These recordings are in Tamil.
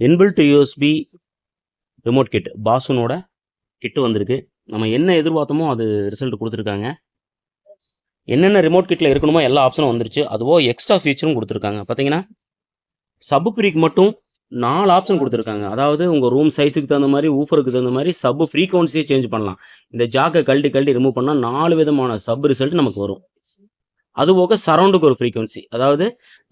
இன்பில்ட் யூஎஸ்பி ரிமோட் கிட் பாசுனோட கிட்டு வந்திருக்கு. நம்ம என்ன எதிர்பார்த்தோமோ அது ரிசல்ட் கொடுத்துருக்காங்க. என்னென்ன ரிமோட் கிட்டில் இருக்கணுமோ எல்லா ஆப்ஷனும் வந்துருச்சு. அதுவோ எக்ஸ்ட்ரா ஃபீச்சரும் கொடுத்துருக்காங்க. பார்த்தீங்கன்னா சப் ஃப்ரீக்கு மட்டும் நாலு ஆப்ஷன் கொடுத்துருக்காங்க. அதாவது உங்கள் ரூம் சைஸுக்கு தகுந்த மாதிரி ஊஃபருக்கு தகுந்த மாதிரி சப் ஃப்ரீக்வன்சியே சேஞ்ச் பண்ணலாம். இந்த ஜாக்கை கழட்டி கழட்டி ரிமூவ் பண்ணால் நாலு விதமான சப் ரிசல்ட் நமக்கு வரும். அது போக சரௌண்டுக்கு ஒரு ஃப்ரீக்குவன்சி அதாவது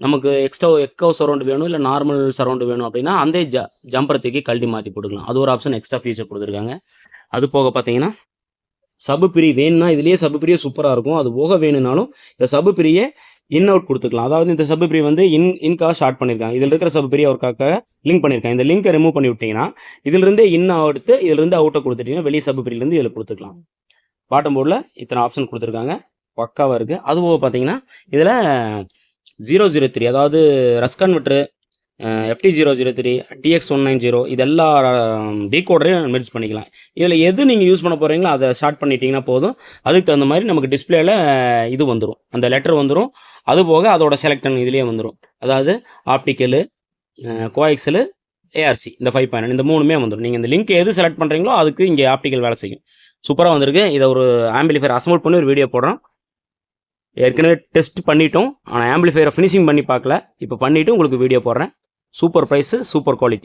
நமக்கு எக்ஸ்ட்ரா எக்கோ சரௌண்டு வேணும் இல்லை நார்மல் சரௌண்டு வேணும் அப்படின்னா அந்த ஜ ஜம்பரை தூக்கி கழட்டி மாற்றி போட்டுக்கலாம். அது ஒரு ஆப்ஷன் எக்ஸ்ட்ரா ஃபீச்சர் கொடுத்துருக்காங்க. அது போக பார்த்தீங்கன்னா சபு பிரி வேணும்னா இதுலேயே சபு பிரியே சூப்பராக இருக்கும். அது போக வேணும்னாலும் இந்த சபு பிரியை இன் அவுட் கொடுத்துக்கலாம். அதாவது இந்த சபு பிரி வந்து இன் இன்காக ஸ்டார்ட் பண்ணியிருக்காங்க இதில் இருக்கிற சபு பிரி அவருக்காக லிங்க் பண்ணியிருக்காங்க இந்த லிங்கை ரிமூவ் பண்ணி விட்டிங்கன்னா இதிலிருந்தே இன் எடுத்து இதிலிருந்து அவுட்டை கொடுத்துட்டீங்கன்னா வெளியே சபு பிரியிலேருந்து இதில் கொடுத்துக்கலாம். பாட்டம் போர்டில் இத்தனை ஆப்ஷன் கொடுத்துருக்காங்க. பக்காவாக இருக்குது அது போக பார்த்தீங்கன்னா இதில் ஜீரோ ஜீரோ த்ரீ அதாவது RS converter FT zero zero three TX one nine zero இதெல்லாம் டீகோடரையும் மெர்ஜ் பண்ணிக்கலாம். இதில் எது நீங்கள் யூஸ் பண்ண போகிறீங்களோ அதை ஸ்டார்ட் பண்ணிட்டீங்கன்னா போதும். அதுக்கு தகுந்த மாதிரி நமக்கு டிஸ்பிளேயில் இது வந்துடும் அந்த லெட்டர் வந்துடும் அது போக அதோட செலக்டன் இதுலேயே வந்துடும் அதாவது ஆப்டிக்கலு கோஎக்ஸலு ஏஆர்சி இந்த ஃபைவ் பாயிண்ட் இந்த மூணுமே வந்துடும் நீங்கள் இந்த லிங்க் எது செலக்ட் பண்ணுறீங்களோ அதுக்கு இங்கே ஆப்டிக்கல் வேலை செய்யும். சூப்பராக வந்திருக்கு. இதை ஒரு ஆம்பிளிஃபயர் அசம்பிள் பண்ணி ஒரு வீடியோ போடுறோம். ஏற்கனவே டெஸ்ட் பண்ணிட்டோம். ஆனால் ஆம்பிளிஃபையரை ஃபினிஷிங் பண்ணி பார்க்கல. இப்போ பண்ணிவிட்டு உங்களுக்கு வீடியோ போடுறேன். Super price super quality